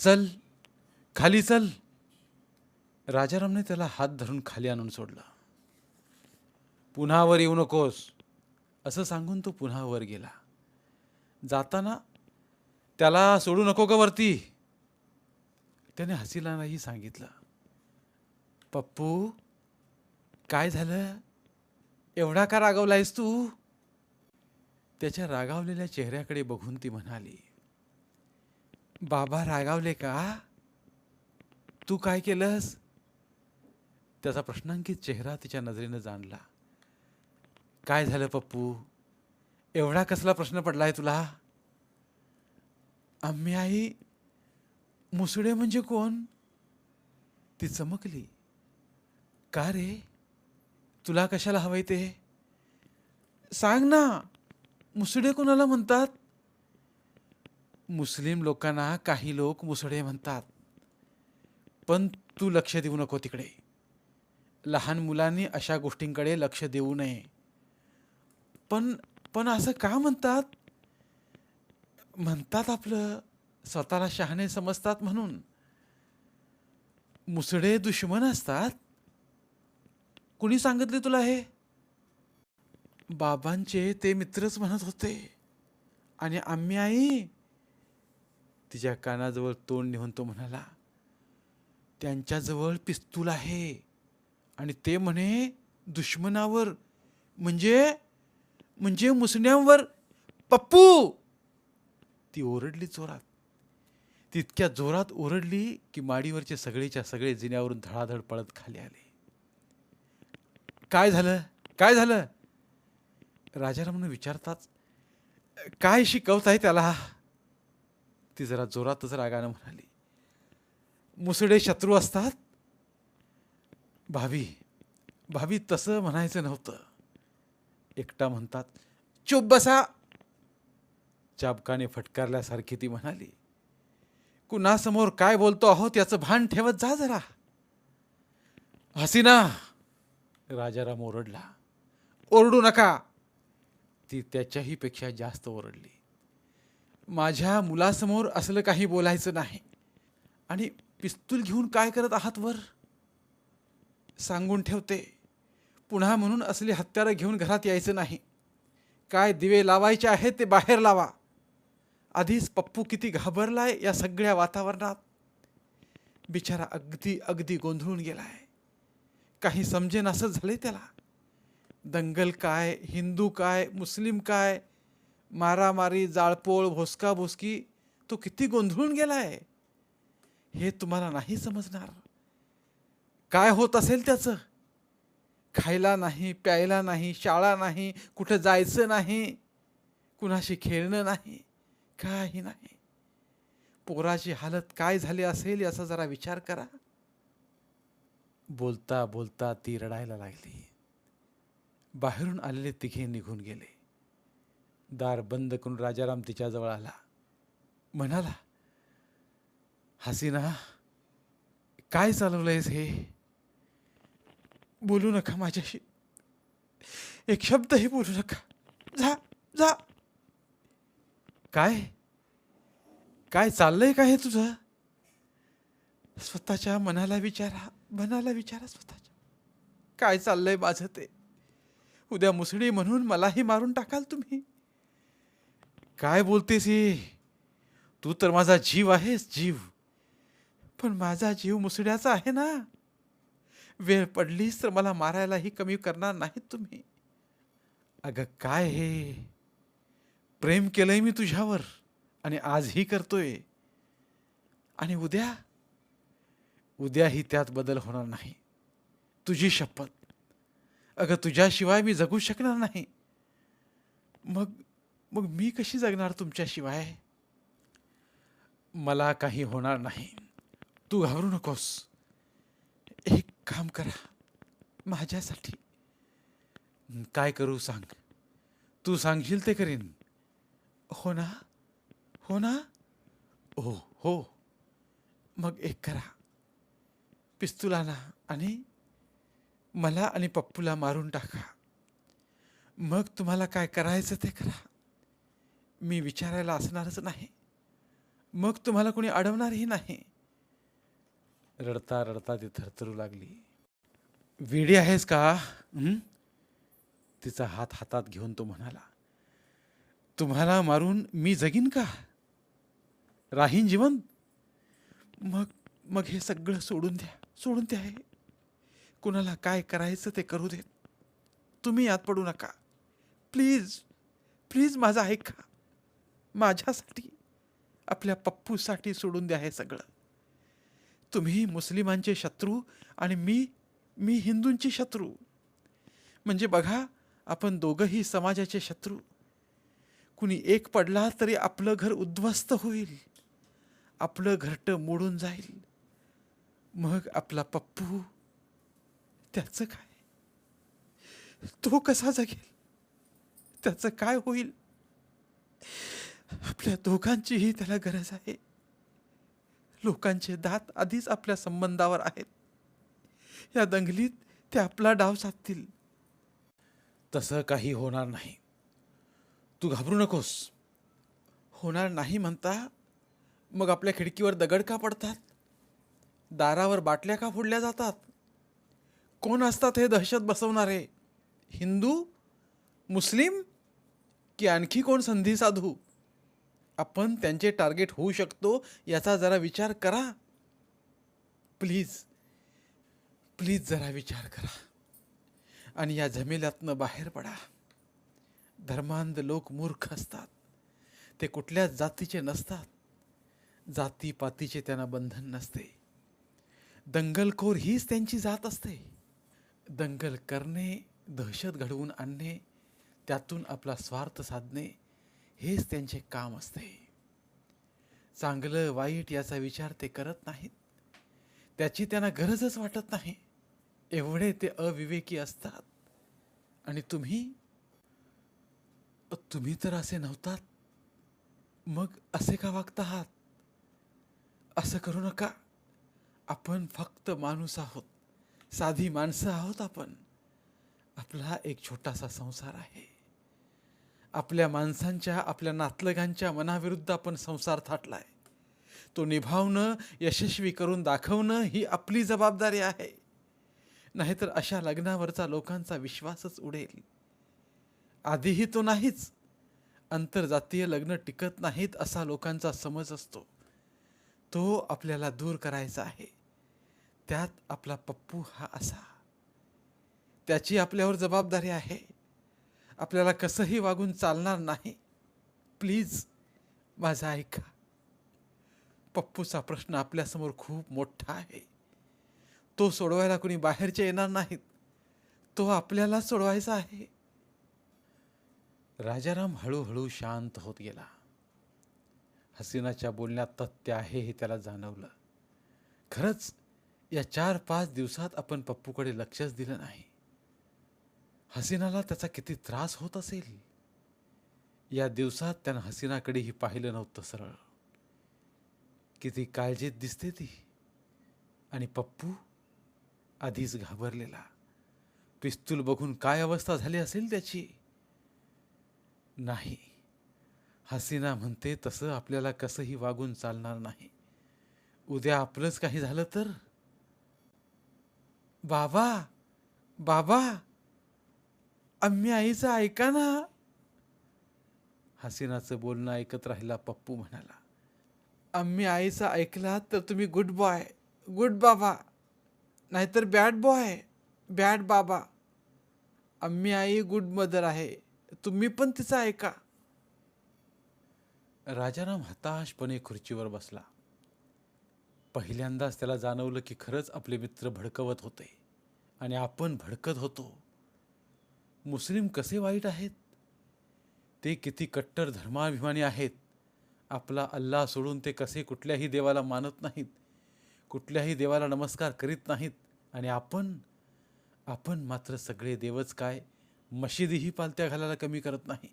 चल खाली चल. राजारामने त्याला हात धरून खाली आणून सोडला. पुन्हा वर येऊ नकोस असं सांगून तो पुन्हा वर गेला. जाताना त्याला सोडू नको का वरती. त्याने हसीलानाही सांगितलं पप्पू काय झालं? एवढा का रागवलायस तू? त्याच्या रागावलेल्या चेहऱ्याकडे बघून ती म्हणाली बाबा रागावले का? तू काय केलंस? त्याचा प्रश्नांकित चेहरा तिच्या नजरेनं जाणला. काय झालं पप्पू? एवढा कसला प्रश्न पडलाय तुला? आम्ही आई मुसडे म्हणजे कोण? ती चमकली. का रे? तुला कशाला हवंय ते? सांग ना. मुसडे कोणाला म्हणतात? मुस्लिम लोकांना काही लोक मुसडे म्हणतात. पण तू लक्ष देऊ नको तिकडे. लहान मुलांनी अशा गोष्टींकडे लक्ष देऊ नये. पण पण असं का म्हणतात? म्हणतात आपलं स्वतःला शहाणे समजतात म्हणून. मुसडे दुश्मन असतात. कुणी सांगितले तुला हे? बाबांचे ते मित्रच म्हणत होते. आणि आम्ही आई तिच्या कानाजवळ तोंड नेऊन तो म्हणाला त्यांच्याजवळ पिस्तूल आहे. आणि ते म्हणे दुश्मनावर म्हणजे म्हणजे मुसण्यांवर पप्पू. ती ओरडली जोरात. तितक्या जोरात ओरडली की माडीवरचे सगळेच्या सगळे जिन्यावरून धडाधड पळत खाली आले. काय झालं? काय झालं? राजारामनं विचारताच काय शिकवताय त्याला? ती जरा जोरातच रागानं म्हणाली मुसडे शत्रू असतात? भावी भावी तसं म्हणायचं नव्हतं. एकटा म्हणतात चुप बसा. चाबकाने फटकारल्यासारखी ती म्हणाली कुणासमोर काय बोलतो आहोत याचं भान ठेवत जा जरा. हसीना. राजाराम ओरडला ओरडू नका. ती त्याच्याही पेक्षा जास्त ओरडली. माझ्या मुलासमोर असलं काही बोलायचं नाही. आणि पिस्तूल घेऊन काय करत आहात वर? सांगून ठेवते. पुन्हा म्हणून असली हत्यारं घेऊन घरात यायचं नाही. काय दिवे लावायचे आहेत ते बाहेर लावा. आधीच पप्पू किती घाबरलाय या सगळ्या वातावरणात. बिचारा अगदी अगदी गोंधळून गेलाय. काही समजेन असं झालंय त्याला. दंगल काय हिंदू काय मुस्लिम काय मारामारी जाळपोळ भोसकाभुसकी तो किती गोंधळून गेला आहे हे तुम्हाला नाही समजणार. काय होत असेल त्याचं? खायला नाही प्यायला नाही शाळा नाही कुठं जायचं नाही कुणाशी खेळणं नाही काही नाही. पोराची हालत काय झाली असेल याचा जरा विचार करा. बोलता बोलता ती रडायला लागली. बाहेरून आलेले तिघे निघून गेले. दार बंद करून राजाराम तिच्याजवळ आला. म्हणाला हसीना काय चालवलंयस हे? बोलू नका माझ्याशी. एक शब्दही बोलू नका. जा जा. काय? काय चाललंय का हे तुझं? स्वतःच्या मनाला विचारा मनाला विचारा स्वतःच्या. काय चाललंय माझं ते? उद्या मुसळी म्हणून मलाही मारून टाकाल तुम्ही. काय बोलतेस हे? तू तर माझा जीव आहेस जीव. पण माझा जीव मुसड्याचा आहे ना? वेळ पडलीस तर मला मारायलाही कमी करणार नाहीत तुम्ही. अगं काय हे? प्रेम केलंय मी तुझ्यावर आणि आजही करतोय. आणि उद्या? उद्याही त्यात बदल होणार नाही. तुझी शपथ. अगं तुझ्याशिवाय मी जगू शकणार नाही. मग मग मी कशी जगणार तुमच्याशिवाय? मला काही होणार नाही. तू घाबरू नकोस. एक काम करा. माझ्यासाठी. काय करू सांग. तू सांगशील ते करीन. हो ना? हो ना? हो हो. मग एक करा. पिस्तूल आणा आणि मला आणि पप्पूला मारून टाका. मग तुम्हाला काय करायचं ते करा. मी विचारायला असणारच नाही. मग तुम्हाला कोणी अडवणारही नाही. रडता रडता ती थरथरू लागली. वेडी आहेस का? तिचा हात हातात घेऊन तो म्हणाला तुम्हाला मारून मी जगीन का? राहीन जीवन? मग मग हे सगळं सोडून द्या सोडून द्या हे. कुणाला काय करायचं ते करू देत. तुम्ही यात पडू नका. प्लीज प्लीज माझं ऐका. माझ्यासाठी आपल्या पप्पूसाठी सोडून द्या हे सगळं. तुम्ही मुस्लिमांचे शत्रू आणि मी मी हिंदूंची शत्रू. म्हणजे बघा आपण दोघंही समाजाचे शत्रू. कुणी एक पडला तरी आपलं घर उद्ध्वस्त होईल. आपलं घरटं मोडून जाईल. मग आपला पप्पू त्याचं काय? तो कसा जगेल? त्याचं काय होईल? आपल्या दोघांचीही त्याला गरज आहे. लोकांचे दात आधीच आपल्या संबंधावर आहेत. या दंगलीत ते आपला डाव साधतील. तसं काही होणार नाही. तू घाबरू नकोस. होणार नाही म्हणता मग आपल्या खिडकीवर दगड का पडतात? दारावर बाटल्या का फोडल्या जातात? कोण असतात हे दहशत बसवणारे? हिंदू मुस्लिम की आणखी कोण संधी साधू? आपण त्यांचे टार्गेट होऊ शकतो याचा जरा विचार करा. प्लीज प्लीज जरा विचार करा. आणि या झमेल्यातनं बाहेर पडा. धर्मांध लोक मूर्ख असतात. ते कुठल्याच जातीचे नसतात. जातीपातीचे त्यांना बंधन नसते. दंगलखोर हीच त्यांची जात असते. दंगल करणे दहशत घडवून आणणे त्यातून आपला स्वार्थ साधणे हेच त्यांचे काम असते. चांगलं वाईट याचा विचार ते करत नाहीत. त्याची त्यांना गरजच वाटत नाही. एवढे ते अविवेकी असतात. आणि तुम्ही? तुम्ही तर असे नव्हतात. मग असे का वागत आहात असं करू नका. आपण फक्त माणूस आहोत. साधी माणसं आहोत आपण. आपला एक छोटासा संसार आहे. आपल्या माणसांच्या आपल्या नातलगांच्या मनाविरुद्ध आपण संसार थाटलाय. तो निभावणं यशस्वी करून दाखवणं ही आपली जबाबदारी आहे. नाहीतर अशा लग्नावरचा लोकांचा विश्वासच उडेल. आधीही तो नाहीच. आंतरजातीय लग्न टिकत नाहीत असा लोकांचा समज असतो. तो आपल्याला दूर करायचा आहे. त्यात आपला पप्पू हा असा. त्याची आपल्यावर जबाबदारी आहे. आपल्याला कसंही वागून चालणार नाही. प्लीज माझं ऐका. पप्पूचा प्रश्न आपल्यासमोर खूप मोठा आहे. तो सोडवायला कुणी बाहेरचे येणार नाहीत. तो आपल्याला सोडवायचा आहे. राजाराम हळूहळू शांत होत गेला. हसीनाच्या बोलण्यात तथ्य आहे हे त्याला जाणवलं. खरंच या चार पाच दिवसात आपण पप्पूकडे लक्षच दिलं नाही. हसीनाला त्याचा किती त्रास होत असेल? या दिवसात त्यानं हसीनाकडेही पाहिलं नव्हतं सरळ. किती काळजीत दिसते ती. आणि पप्पू आधीच घाबरलेला. पिस्तूल बघून काय अवस्था झाली असेल त्याची? नाही. हसीना म्हणते तसं आपल्याला कसंही वागून चालणार नाही. उद्या आपलंच काही झालं तर? बाबा! बाबा! आम्ही आईचं ऐका ना. हसीनाचं बोलणं ऐकत राहिला पप्पू म्हणाला. आम्ही आईचं ऐकलात तर तुम्ही गुड बॉय गुड बाबा नाहीतर बॅड बॉय बॅड बाबा. आम्ही आई गुड मदर आहे तुम्ही पण तिचं ऐका. राजाराम हताशपणे खुर्चीवर बसला. पहिल्यांदाच त्याला जाणवलं की खरंच आपले मित्र भडकवत होते आणि आपण भडकत होतो. मुस्लिम कसे वाईट आहेत? ते किती कट्टर धर्माभिमानी आहेत. आपला अल्लाह सोडून ते कसे कुठल्याही देवाला मानत नाहीत. कुठल्याही देवाला नमस्कार करीत नाहीत. आणि आपण आपण मात्र सगळे देवच काय? मशिदीही पालत्या घालायला कमी करत नाही.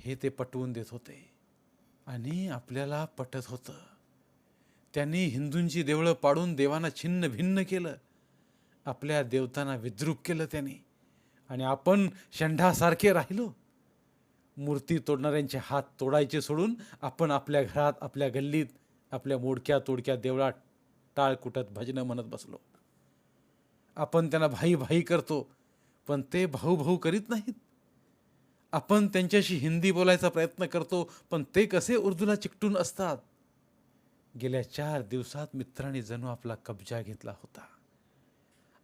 हे ते पटवून देत होते. आणि आपल्याला पटत होतं. त्यांनी हिंदूंची देवळं पाडून देवांना छिन्न भिन्न केलं. आपल्या देवतांना विद्रूप केलं त्यांनी. आणि आपण षंढासारखे राहिलो. मूर्ती तोडणाऱ्यांचे हात तोडायचे सोडून आपण आपल्या घरात आपल्या गल्लीत आपल्या मोडक्या तोडक्या देवळात टाळ कुटत भजनं म्हणत बसलो. आपण त्यांना भाई भाई करतो पण ते भाऊ भाऊ करीत नाहीत. आपण त्यांच्याशी हिंदी बोलायचा प्रयत्न करतो पण ते कसे उर्दूला चिकटून असतात? गेल्या चार दिवसात मित्रांनी जणू आपला कब्जा घेतला होता.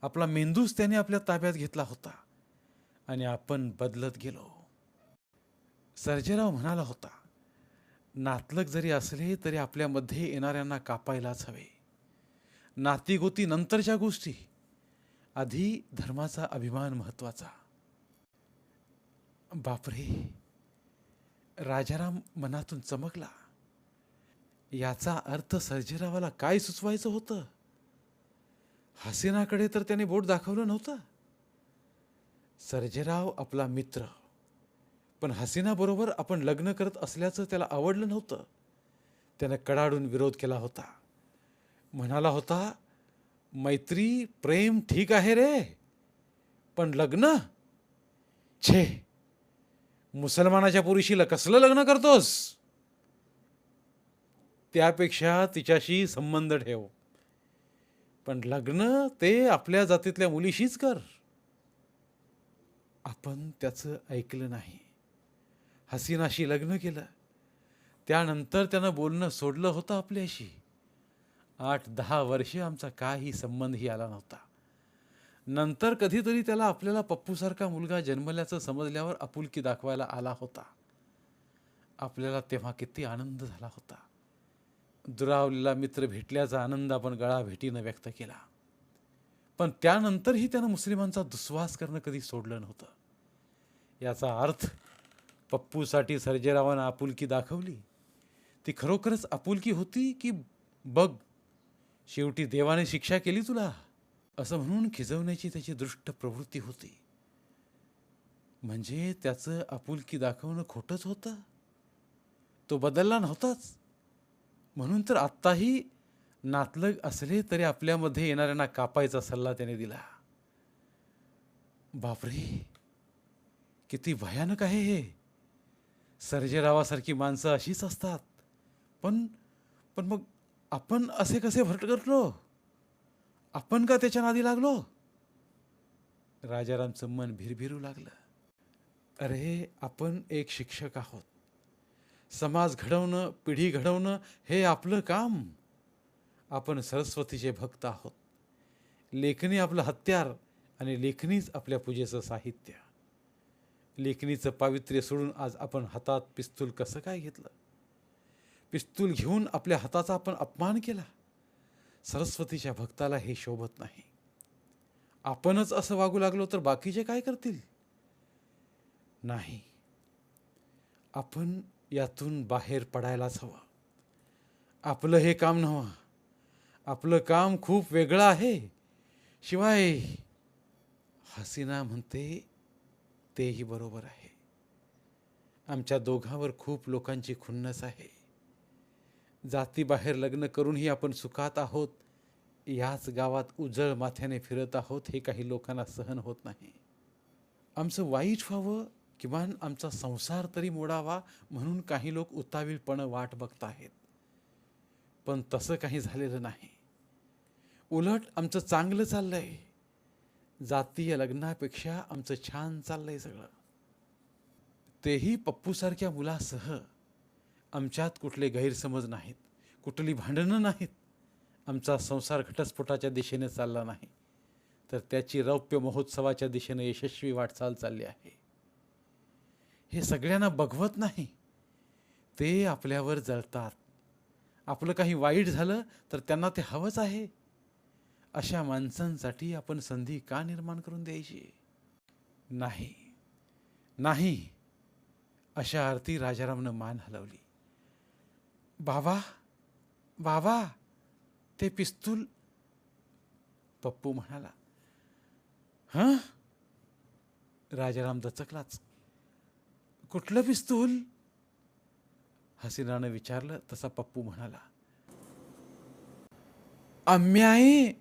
आपला मेंदूच त्याने आपल्या ताब्यात घेतला होता. आणि आपण बदलत गेलो. सर्जेराव म्हणाला होता नातलग जरी असले तरी आपल्यामध्ये येणाऱ्यांना कापायलाच हवे. नातीगोती नंतरच्या गोष्टी. आधी धर्माचा अभिमान महत्त्वाचा बापरे! राजाराम मनातून चमकला. याचा अर्थ सर्जेरावाला काय सुचवायचं होतं? हसीनाकडे तर त्याने बोट दाखवलं नव्हतं. सर्जेराव आपला मित्र. पण हसीनाबरोबर आपण लग्न करत असल्याचं त्याला आवडलं नव्हतं. त्यानं कडाडून विरोध केला होता. म्हणाला होता मैत्री प्रेम ठीक आहे रे पण लग्न? छे मुसलमानाच्या पुरुषीला कसलं लग्न करतोस? त्यापेक्षा तिच्याशी संबंध ठेव. पण लग्न ते आपल्या जातीतल्या मुलीशीच कर. आपण त्याचं ऐकलं नाही. हसीनाशी लग्न केलं. त्यानंतर त्यानं बोलणं सोडलं होतं आपल्याशी. आठ दहा वर्षे आमचा काही संबंधही आला नव्हता. नंतर कधीतरी त्याला आपल्याला पप्पूसारखा मुलगा जन्मल्याचं समजल्यावर आपुलकी दाखवायला आला होता. आपल्याला तेव्हा किती आनंद झाला होता. दुरावलेला मित्र भेटल्याचा आनंद आपण गळा भेटीनं व्यक्त केला. पण त्यानंतरही त्यानं मुस्लिमांचा दुस्वास करणं कधी सोडलं नव्हतं. याचा अर्थ पप्पूसाठी सर्जेरावानं आपुलकी दाखवली. ती खरोखरच आपुलकी होती की बघ शेवटी देवाने शिक्षा केली तुला? असं म्हणून खिजवण्याची त्याची दृष्ट प्रवृत्ती होती. म्हणजे त्याचं आपुलकी दाखवणं खोटंच होतं? तो बदलला नव्हताच. म्हणून तर आत्ताही नातलग असले तरी आपल्यामध्ये येणाऱ्यांना कापायचा सल्ला त्याने दिला. बापरे किती भयानक आहे हे. सर्जेरावासारखी माणसं अशीच असतात. पण पण मग आपण असे कसे भरकटलो आपण का त्याच्या नादी लागलो? राजारामचं मन भिरभिरू लागलं. अरे आपण एक शिक्षक आहोत. समाज घडवणं पिढी घडवणं हे आपलं काम. आपण सरस्वतीचे भक्त आहोत. लेखणी आपलं हत्यार आणि लेखणीच आपल्या पूजेचं साहित्य. लेखणीचं पावित्र्य सोडून आज आपण हातात पिस्तूल कसं काय घेतलं? पिस्तूल घेऊन आपल्या हाताचा आपण अपमान केला. सरस्वतीच्या भक्ताला हे शोभत नाही. आपणच असं वागू लागलो तर बाकीचे काय करतील? नाही. आपण यातून बाहेर पडायलाच हवं. आपलं हे काम नव्हं. आपलं काम खूप वेगळं आहे. शिवाय हसीना म्हणते तेही बरोबर आहे. आमच्या दोघांवर खूप लोकांची खुन्नस आहे. जातीबाहेर लग्न करूनही आपण सुखात आहोत. याच गावात उजळ माथ्याने फिरत आहोत हे काही लोकांना सहन होत नाही. आमचं वाईट व्हावं किमान आमचा संसार तरी मोडावा म्हणून काही लोक उतावीळपणं वाट बघत आहेत पण तसं काही झालेलं नाही. उलट आमचं चांगलं चाललंय. जातीय लग्नापेक्षा आमचं छान चाललंय सगळं. तेही पप्पूसारख्या मुलासह आमच्यात कुठले गैरसमज नाहीत. कुठली भांडणं नाहीत. आमचा संसार घटस्फोटाच्या दिशेने चालला नाही. तर त्याची रौप्य महोत्सवाच्या दिशेने यशस्वी वाटचाल चालली आहे. हे सगळ्यांना बघवत नाही. ते आपल्यावर जळतात. आपलं काही वाईट झालं तर त्यांना ते हवंच आहे. अशा माणसांसाठी आपण संधी का निर्माण करून द्यायची? नाही. नाही. अशा अर्थी राजारामनं मान हलवली. बाबा बाबा ते पिस्तूल पप्पू म्हणाला. हां? राजाराम दचकलाच. कुठलं पिस्तूल? हसीनानं विचारलं तसा पप्पू म्हणाला आम्ही आहे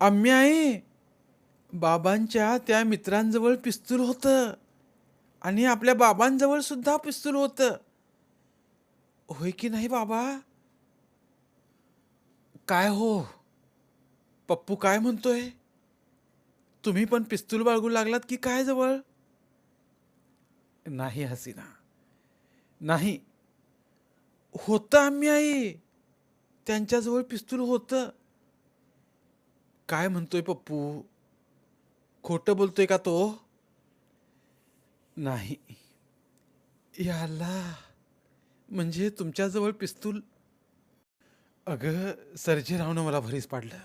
आम्ही आहे बाबांच्या त्या मित्रांजवळ पिस्तूल होतं आणि आपल्या बाबांजवळ सुद्धा पिस्तूल होतं. होय की नाही बाबा? काय हो? पप्पू काय म्हणतोय? तुम्ही पण पिस्तूल बाळगू लागलात की काय जवळ? नाही हसीना नाही. होतं आम्ही आई. त्यांच्याजवळ पिस्तूल होतं. काय म्हणतोय पप्पू? खोटं बोलतोय का तो? नाही. याला म्हणजे तुमच्याजवळ पिस्तूल? अगं सर्जेरावनं मला भरीस पाडलं.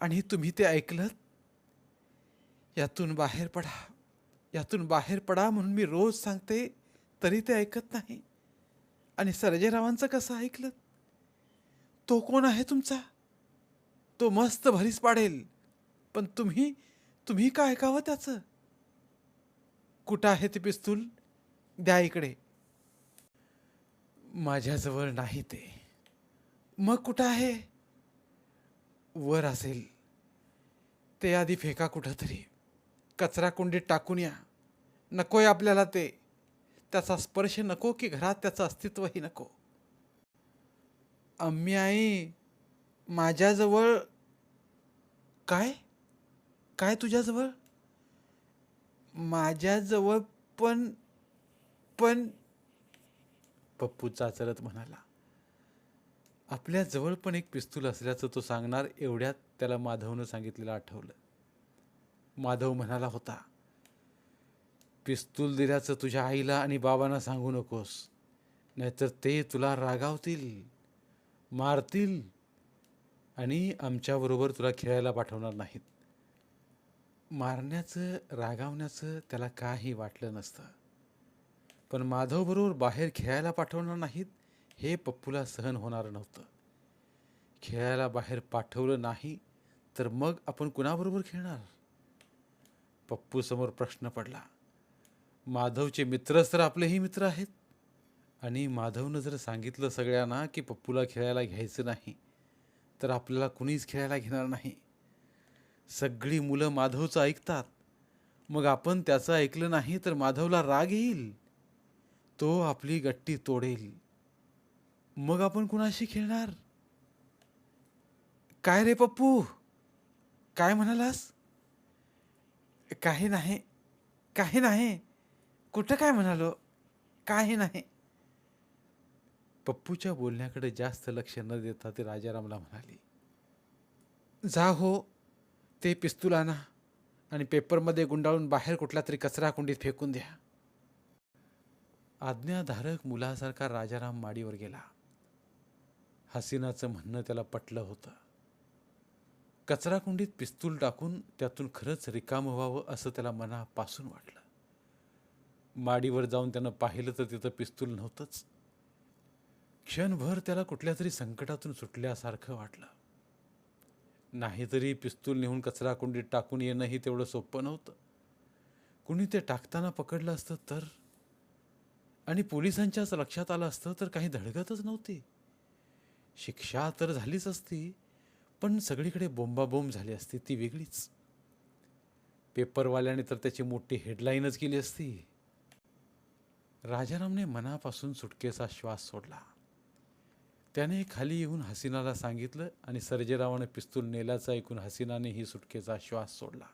आणि तुम्ही ते ऐकलं यातून बाहेर पडा. यातून बाहेर पडा म्हणून मी रोज सांगते तरी ते ऐकत नाही. आणि सर्जेरावांचं कसं ऐकलं? तो कोण आहे तुमचा? तो मस्त भरीस पाडेल. पण तुम्ही तुम्ही काय ऐकावं त्याचं? कुठं आहे ते पिस्तूल? द्या इकडे. माझ्याजवळ नाही ते. मग कुठं आहे? वर असेल. ते आधी फेका कुठं तरी कचरा कुंडीत टाकून या. नकोय आपल्याला ते. त्याचा स्पर्श नको की घरात त्याचं अस्तित्वही नको? आम्ही आई माझ्याजवळ काय? काय तुझ्याजवळ? माझ्याजवळ पण पण पप्पू चाचरत म्हणाला आपल्या जवळ पण एक पिस्तूल असल्याचं तो सांगणार एवढ्यात त्याला माधवनं सांगितलेलं आठवलं. माधव म्हणाला होता पिस्तूल दिल्याचं तुझ्या आईला आणि बाबांना सांगू नकोस. नाहीतर ते तुला रागावतील मारतील आणि आमच्याबरोबर तुला खेळायला पाठवणार नाहीत. मारण्याचं रागावण्याचं त्याला काही वाटलं नसतं. पण माधवबरोबर बाहेर खेळायला पाठवणार नाहीत हे पप्पूला सहन होणार नव्हतं. खेळायला बाहेर पाठवलं नाही तर मग आपण कुणाबरोबर खेळणार? पप्पूसमोर प्रश्न पडला. माधवचे मित्रच तर आपलेही मित्र आहेत. आणि माधवनं जर सांगितलं सगळ्यांना की पप्पूला खेळायला घ्यायचं नाही तर आपल्याला कुणीच खेळायला घेणार नाही. सगळी मुलं माधवचं ऐकतात. मग आपण त्याचं ऐकलं नाही तर माधवला राग येईल. तो आपली गट्टी तोडेल. मग आपण कुणाशी खेळणार? काय रे पप्पू? काय म्हणालास? काही नाही काही नाही. कुठं काय म्हणालो? काही नाही. पप्पूच्या बोलण्याकडे जास्त लक्ष न देता ते राजारामला म्हणाले जा हो ते पिस्तूल आणा आणि पेपरमध्ये गुंडाळून बाहेर कुठला तरी कचरा कुंडीत फेकून द्या. आज्ञाधारक मुलासारखा राजाराम माडीवर गेला. हसीनाचं म्हणणं त्याला पटलं होतं. कचराकुंडीत पिस्तूल टाकून त्यातून खरंच रिकाम व्हावं असं त्याला मनापासून वाटलं. माडीवर जाऊन त्यानं पाहिलं तर तिथं पिस्तूल नव्हतंच. क्षणभर त्याला कुठल्या तरी संकटातून सुटल्यासारखं वाटलं. नाहीतरी पिस्तूल नेऊन कचरा कुंडीत टाकून येणंही तेवढं सोपं नव्हतं. कुणी ते टाकताना पकडलं असतं तर आणि पोलिसांच्याच लक्षात आलं असतं तर काही धडगतच नव्हती. शिक्षा तर झालीच असती पण सगळीकडे बोंबाबोंब झाली असती ती वेगळीच. पेपरवाल्याने तर त्याची मोठी हेडलाईनच केली असती. राजारामने मनापासून सुटकेचा श्वास सोडला. त्याने खाली येऊन हसीनाला सांगितलं आणि सर्जेरावाने पिस्तूल नेल्याचं ऐकून हसीनाने ही सुटकेचा श्वास सोडला.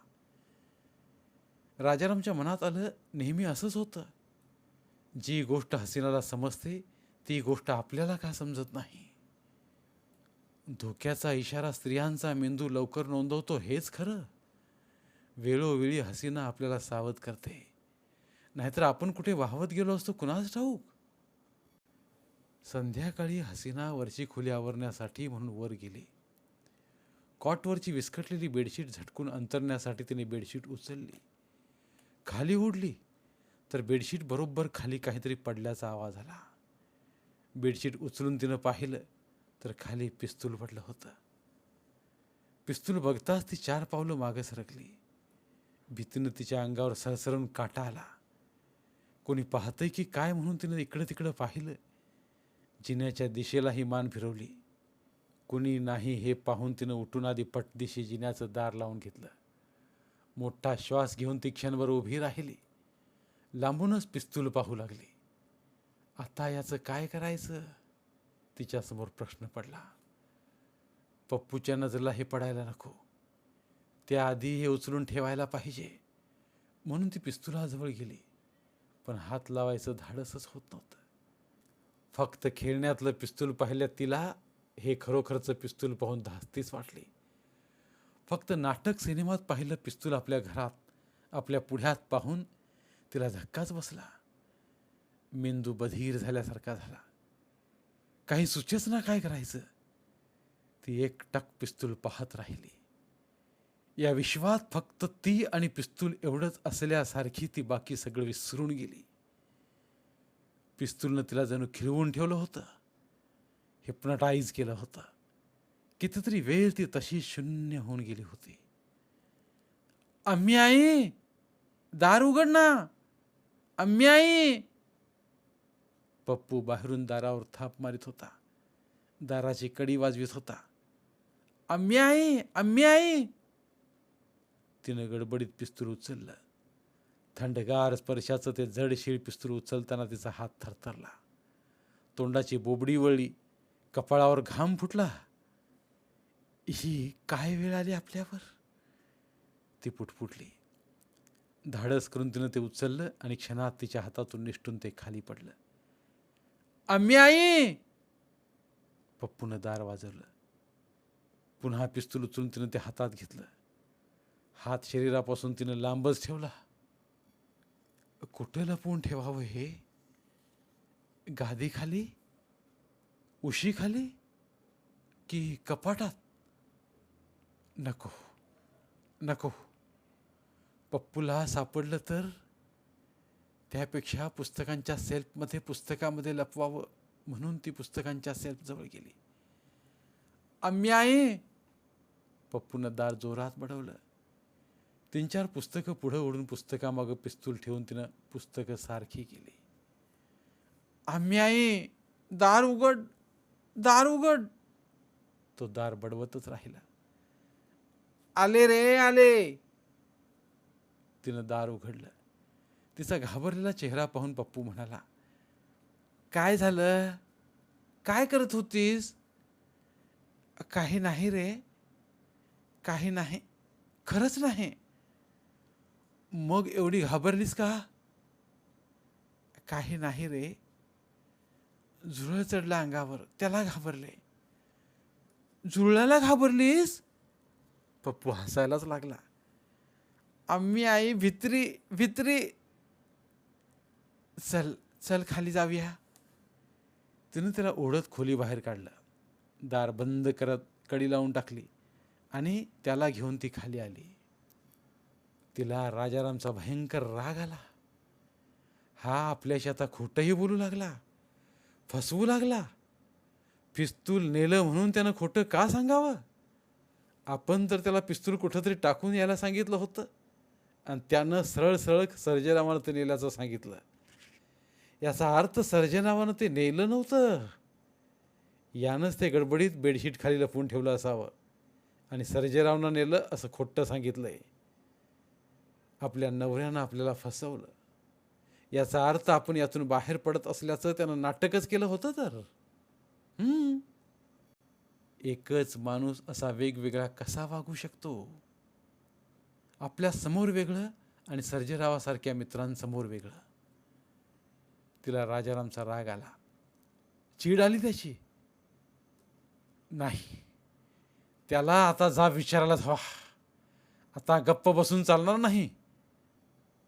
राजारामच्या मनात आलं नेहमी असंच होतं. जी गोष्ट हसीनाला समजते ती गोष्ट आपल्याला का समजत नाही? धोक्याचा इशारा स्त्रियांचा मेंदू लवकर नोंदवतो हेच खरं. वेळोवेळी हसीना आपल्याला सावध करते. नाहीतर आपण कुठे वाहवत गेलो असतो कुणाच ठाऊक? संध्याकाळी हसीना वरची खोली आवरण्यासाठी म्हणून वर गेली. कॉटवरची विस्कटलेली बेडशीट झटकून अंतरण्यासाठी तिने बेडशीट उचलली. खाली ओढली तर बेडशीट बरोबर खाली काहीतरी पडल्याचा आवाज आला. बेडशीट उचलून तिनं पाहिलं तर खाली पिस्तूल पडलं होतं. पिस्तूल बघताच ती चार पावलं मागं सरकली. भीतीनं तिच्या अंगावर सरसरून काटा आला. कोणी पाहतंय की काय म्हणून तिनं इकडं तिकडं पाहिलं? जिन्याच्या दिशेलाही मान फिरवली. कुणी नाही हे पाहून तिनं उठून आधी पटदिशी जिन्याचं दार लावून घेतलं. मोठा श्वास घेऊन ती क्षणभर उभी राहिली. लांबूनच पिस्तूल पाहू लागली. आता याचं काय करायचं? तिच्यासमोर प्रश्न पडला. पप्पूच्या नजरेला हे पडायला नको. त्याआधी हे उचलून ठेवायला पाहिजे. म्हणून ती पिस्तुलाजवळ गेली. पण हात लावायचं धाडसच होत नव्हतं. फक्त खेळण्यातलं पिस्तूल पाहिलं तिला हे खरोखरचं पिस्तूल पाहून धास्तीच वाटली. फक्त नाटक सिनेमात पाहिलं पिस्तूल आपल्या घरात आपल्या पुढ्यात पाहून तिला धक्काच बसला. मेंदू बधीर झाल्यासारखा झाला. काही सुचेच ना काय करायचं? ती एक टक पिस्तूल पाहत राहिली. या विश्वात फक्त ती आणि पिस्तूल एवढंच असल्यासारखी ती बाकी सगळं विसरून गेली. पिस्तूलनं तिला जणू खिळवून ठेवलं होतं. हिप्नटाईज केलं होतं. कितीतरी वेळ ती तशी शून्य होऊन गेली होती. आम्ही आई दार उघड ना. आम्ही आई. पप्पू बाहेरून दारावर थाप मारित होता. दाराची कडी वाजवीत होता. आम्ही आई आम्ही आई. तिनं गडबडीत पिस्तूल उचललं. थंडगार स्पर्शाचं ते जडशीळ पिस्तूल उचलताना तिचा हात थरथरला. तोंडाची बोबडी वळली. कपाळावर घाम फुटला. ही काय वेळ आली आपल्यावर? ती पुटपुटली. धाडस करून तिनं ते उचललं आणि क्षणात तिच्या हातातून निष्ठून ते खाली पडलं. आम्ही आई! पप्पूनं दार वाजवलं. पुन्हा पिस्तूल उचलून तिनं ते हातात घेतलं. हात शरीरापासून तिनं लांबच ठेवला. कुठं लपवून ठेवावं हे? गादीखाली उशीखाली की कपाटात? नको नको. पप्पूला सापडलं तर त्यापेक्षा पुस्तकांच्या सेल्फमध्ये पुस्तकामध्ये लपवावं म्हणून ती पुस्तकांच्या सेल्फजवळ गेली. आम्ही आहे. पप्पूनं दार जोरात बडवलं. तीन चार पुस्तकं पुढं ओढून पुस्तकामागं पिस्तूल ठेवून तिनं पुस्तकं सारखी केली. आम्ही आई दार उघड दार उघड. तो दार बडवतच राहिला. आले रे आले. तिनं दार उघडलं. तिचा घाबरलेला चेहरा पाहून पप्पू म्हणाला काय झालं? काय करत होतीस? काही नाही रे. काही नाही. खरंच नाही. मग एवढी घाबरलीस का? काही नाही रे. झुरळ चढला अंगावर. त्याला घाबरले. झुरळाला घाबरलीस? पप्पू हसायलाच लागला. आम्ही आई भित्री भित्री. चल चल खाली जाऊया. तिनं त्याला ओढत खोली बाहेर काढलं. दार बंद करत कडी लावून टाकली आणि त्याला घेऊन ती खाली आली. तिला राजारामचा भयंकर राग आला. हा आपल्याशी आता खोटंही बोलू लागला. फसवू लागला. पिस्तूल नेलं म्हणून त्यानं खोटं का सांगावं? आपण तर त्याला पिस्तूल कुठंतरी टाकून यायला सांगितलं होतं. आणि त्यानं सरळ सरळ सर्जरामानं ते नेल्याचं सांगितलं. याचा अर्थ सर्जनामानं ते नेलं नव्हतं. यानंच ते गडबडीत बेडशीट खाली लपवून ठेवलं असावं. आणि सर्जेरावनं नेलं असं खोटं सांगितलं आहे आपल्या नवऱ्यानं आपल्याला फसवलं. याचा अर्थ आपण यातून बाहेर पडत असल्याचं त्यानं नाटकच केलं होतं तर. एकच माणूस असा वेगवेगळा कसा वागू शकतो? आपल्यासमोर वेगळं आणि सर्जेरावासारख्या मित्रांसमोर वेगळं. तिला राजारामचा राग आला. चीड आली त्याची. नाही. त्याला आता जा विचारायला हवा. आता गप्प बसून चालणार नाही.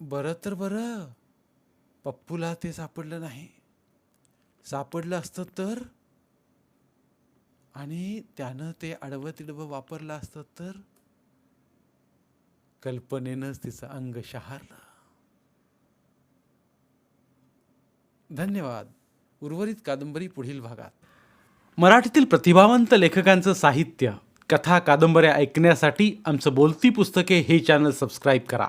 बरं तर बरं. पप्पूला ते सापडलं नाही. सापडलं असतं तर? आणि त्यानं ते आडवं तिडवं वापरलं असतं तर? कल्पनेनंच तिचं अंग शहारलं. धन्यवाद. उर्वरित कादंबरी पुढील भागात. मराठीतील प्रतिभावंत लेखकांचं साहित्य कथा कादंबऱ्या ऐकण्यासाठी आमचं बोलती पुस्तके हे चॅनल सबस्क्राईब करा.